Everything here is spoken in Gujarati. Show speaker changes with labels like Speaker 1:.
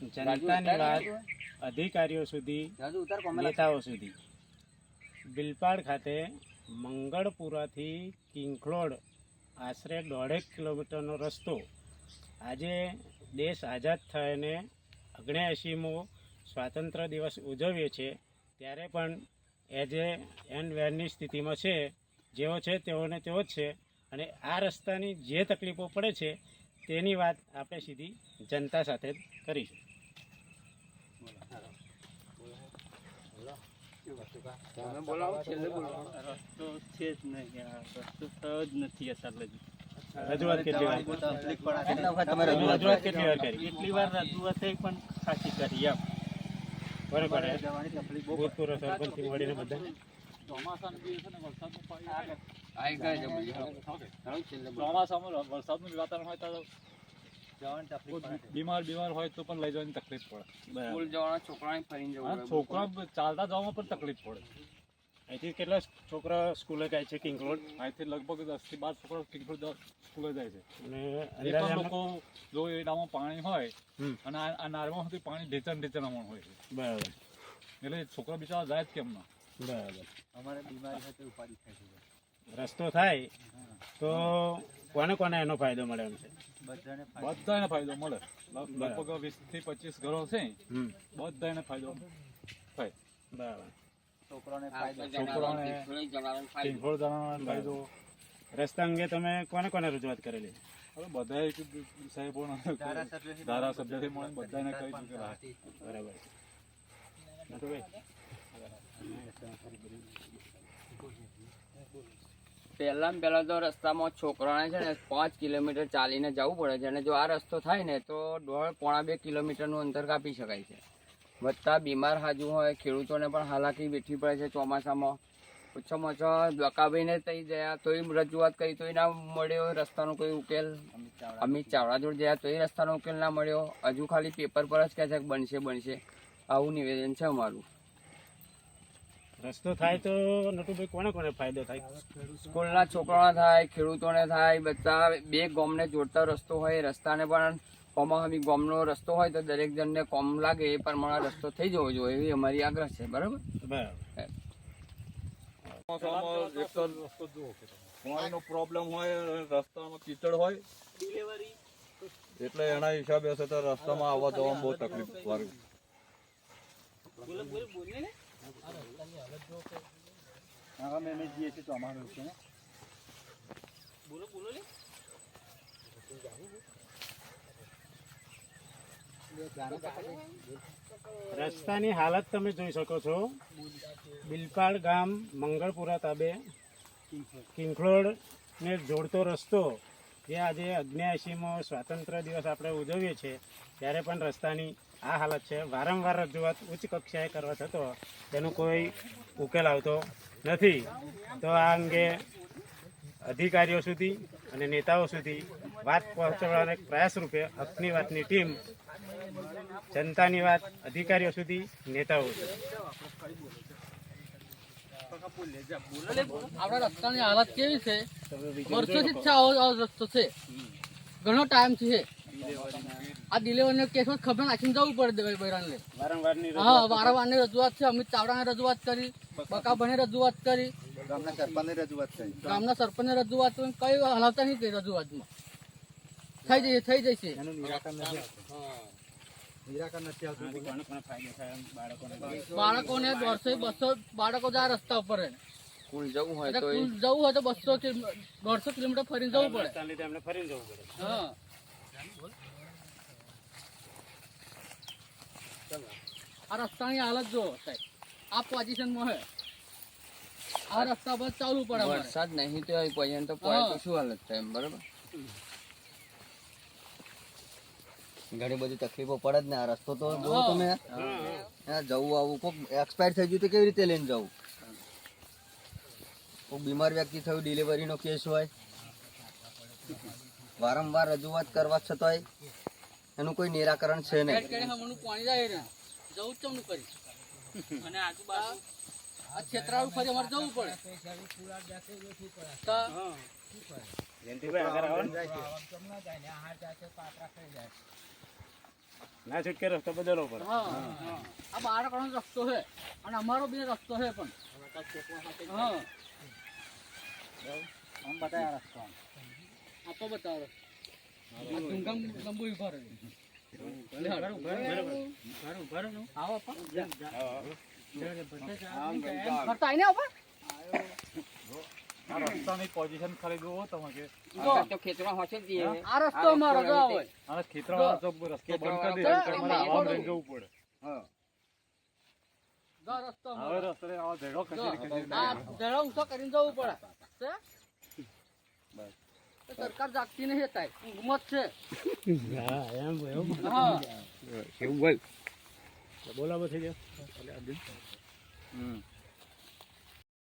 Speaker 1: જનતાની વાત અધિકારીઓ સુધી નેતાઓ સુધી. બિલપાડ ખાતે મંગળપુરાથી કિંખલોડ આશરે દોઢેક કિલોમીટરનો રસ્તો. આજે દેશ આઝાદ થઈને અગ્નેએંશીમો સ્વાતંત્ર્ય દિવસ ઉજવીએ છીએ ત્યારે પણ એ એન્ડ વેરની સ્થિતિમાં છે જેવો છે તેઓને તેવો જ છે. અને આ રસ્તાની જે તકલીફો પડે છે તેની વાત આપણે સીધી જનતા સાથે જ કરીશું.
Speaker 2: રસ્તો છે જ નહીં રસ્તો થયો જ નથી અત્યાર લગી
Speaker 1: રજૂઆત કેટલી વાર?
Speaker 3: તમે
Speaker 1: તમે રજૂઆત કેટલી વાર કરી?
Speaker 2: એટલી વાર રજૂઆત થઈ પણ ખાસી કરી એમ.
Speaker 1: બરોબર ભૂતપૂર્વ સરપંચથી મળીને બધા?
Speaker 4: ચોમાસામાં વરસાદનું વાતાવરણ હોય તો બીમાર બીમાર હોય તો પણ લઈ જવાની તકલીફ પડે. હા, છોકરા ચાલતા જવામાં પણ તકલીફ પડે.
Speaker 1: અહીંથી કેટલા છોકરા સ્કૂલે જાય છે કિંગરોડ
Speaker 4: અહીંથી લગભગ દસથી બાર છોકરા ટિકિટ સ્કૂલે જાય છે.
Speaker 1: અને
Speaker 4: એ પણ લોકો જો એડામાં પાણી હોય અને આ નારમાં સુધી પાણી ઢેચણ ઢેચણ અમણ હોય છે.
Speaker 1: બરાબર.
Speaker 4: એટલે છોકરા બિચારા જાય જ કેમ ના
Speaker 1: બરાબર.
Speaker 3: અમારે બીમારી હોય તો ઉપાડી થાય છે.
Speaker 1: રસ્તો થાય તો કોને કોને એનો ફાયદો મળે એમ છે?
Speaker 3: બધાને
Speaker 4: બધાને ફાયદો મળે. લગભગ વીસથી પચીસ ઘરો છે બધાને ફાયદો થાય.
Speaker 1: બરાબર.
Speaker 3: છોકરાને ફાયદો.
Speaker 1: રસ્તા અંગે તમે કોને કોને રજૂઆત કરેલી?
Speaker 4: હવે બધા સાહેબો
Speaker 3: ધારાસભ્યથી
Speaker 4: ધારાસભ્યથી બધાને કહી ચૂકેલા
Speaker 1: બરાબર. નટુભાઈ.
Speaker 5: પહેલાં પહેલાં તો રસ્તામાં છોકરાને છે ને પાંચ કિલોમીટર ચાલીને જવું પડે છે અને જો આ રસ્તો થાય ને તો દોઢ પોણા બે કિલોમીટરનું અંતર કાપી શકાય છે. વધતા બીમાર હાજુ હોય, ખેડૂતોને પણ હાલાકી વેઠવી પડે છે ચોમાસામાં. ઓછામાં ઓછા દ્વાકાભાઈને થઈ ગયા તોય રજૂઆત કરી તોય ના મળ્યો રસ્તાનો કોઈ ઉકેલ. અમિત ચાવડા જોડે ગયા તોય રસ્તાનો ઉકેલ ના મળ્યો. હજુ ખાલી પેપર પર જ કહે છે કે બનશે બનશે. આવું નિવેદન છે અમારું.
Speaker 1: રસ્તો થાય તો નટુભાઈ કોને કોને ફાયદો થાય?
Speaker 5: સ્કૂલના છોકરાઓને થાય ખેડૂતોને થાય બધા બે ગોમને જોડતા રસ્તો હોય રસ્તાને પણ કોમાહમી ગોમનો રસ્તો હોય તો દરેક જણને કોમ લાગે એ પ્રમાણે રસ્તો થઈ જવો જોઈએ એવી અમારી આગ્રહ છે બરાબર?
Speaker 1: બરાબર
Speaker 4: પાણીનો પ્રોબ્લેમ હોય રસ્તામાં કીચડ હોય એટલે એના હિસાબે છે તો રસ્તામાં આવવા જવામાં બહુ તકલીફ વાળું
Speaker 3: હા જઈએ છીએ છે
Speaker 1: રસ્તાની હાલત તમે જોઈ શકો છો. બિલપાડ ગામ મંગળપુરા તાબે. કિંખલોડ ને જોડતો રસ્તો જે આજે અગ્નિયાસીમો સ્વાતંત્ર્ય દિવસ આપણે ઉજવીએ છીએ ત્યારે પણ રસ્તાની આ હાલત છે. વારંવાર રજૂઆત ઉચ્ચ કક્ષાએ કરવા છતો તેનો કોઈ ઉકેલ આવતો નથી. તો આ અંગે અધિકારીઓ સુધી અને નેતાઓ સુધી વાત પહોંચાડવાના પ્રયાસ રૂપે હકની વાતની ટીમ, જનતાની વાત, અધિકારીઓ સુધી, નેતાઓ
Speaker 6: આપણા રસ્તાની હાલત કેવી છે. ઘણો ટાઈમ છે. આ ડિલિવરીનો કેસમાં ખબર નાખીને જવું પડે બૈરાને હા વારંવારની રજૂઆત છે અમિત ચાવડાને રજૂઆત કરી બકાભાઈને રજૂઆત કરી.
Speaker 3: ગામના સરપંચને રજૂઆત કરી.
Speaker 6: ગામના સરપંચને રજૂઆત કઈ હલાવતા નહીં કરી રજૂઆતમાં. થઈ જશે થઈ જશે.
Speaker 1: બાળકોને
Speaker 6: બાળકોને દોઢસો બસો બાળકો જાય રસ્તા ઉપર જ.
Speaker 5: સ્કૂલ જવું હોય તો
Speaker 6: જવું હોય તો બસો દોઢસો કિલોમીટર ફરીને જવું પડે.
Speaker 1: ફરીને જવું પડે.
Speaker 6: હા. આ રસ્તાની હાલત જો સાહેબ. આ પોઝિશનમાં હે આ રસ્તા બસ ચાલુ પડે
Speaker 5: વરસાદ નહીં તો તો પડે તો શું હાલત થાય એમ બરાબર?
Speaker 3: ઘણી બધી તકલીફો પડે જ ને આ રસ્તો તો જો તમે. જવું આવું કોક એક્સપાયર થઈ ગયું તો કેવી રીતે લઈને જવું? કોક બીમાર વ્યક્તિ થયું ડિલિવરીનો કેસ હોય. વારંવાર રજૂઆત કરવા છતાંય એનું કોઈ નિરાકરણ છે નહીં.
Speaker 6: જવું ચમનું કરી અને આજુબાજુ આ ફરી અમારે જવું પડે.
Speaker 1: ને. છૂટકે રસ્તો બદલવો પડે.
Speaker 6: આ બાળકોનો રસ્તો છે. અને અમારો બી રસ્તો છે પણ. હા.
Speaker 4: આમ બતાવ્યા રસ્તો.
Speaker 6: બતાવો. આ ધૂંગમ ઊભા રહે રસ્તો કરીને જવું પડે. છે? તો સરકાર જાગતી નહીં થાય ઊંઘમાં જ છે.
Speaker 1: હા એમ એવું
Speaker 6: હા
Speaker 1: બોલાવો થઈ ગયો.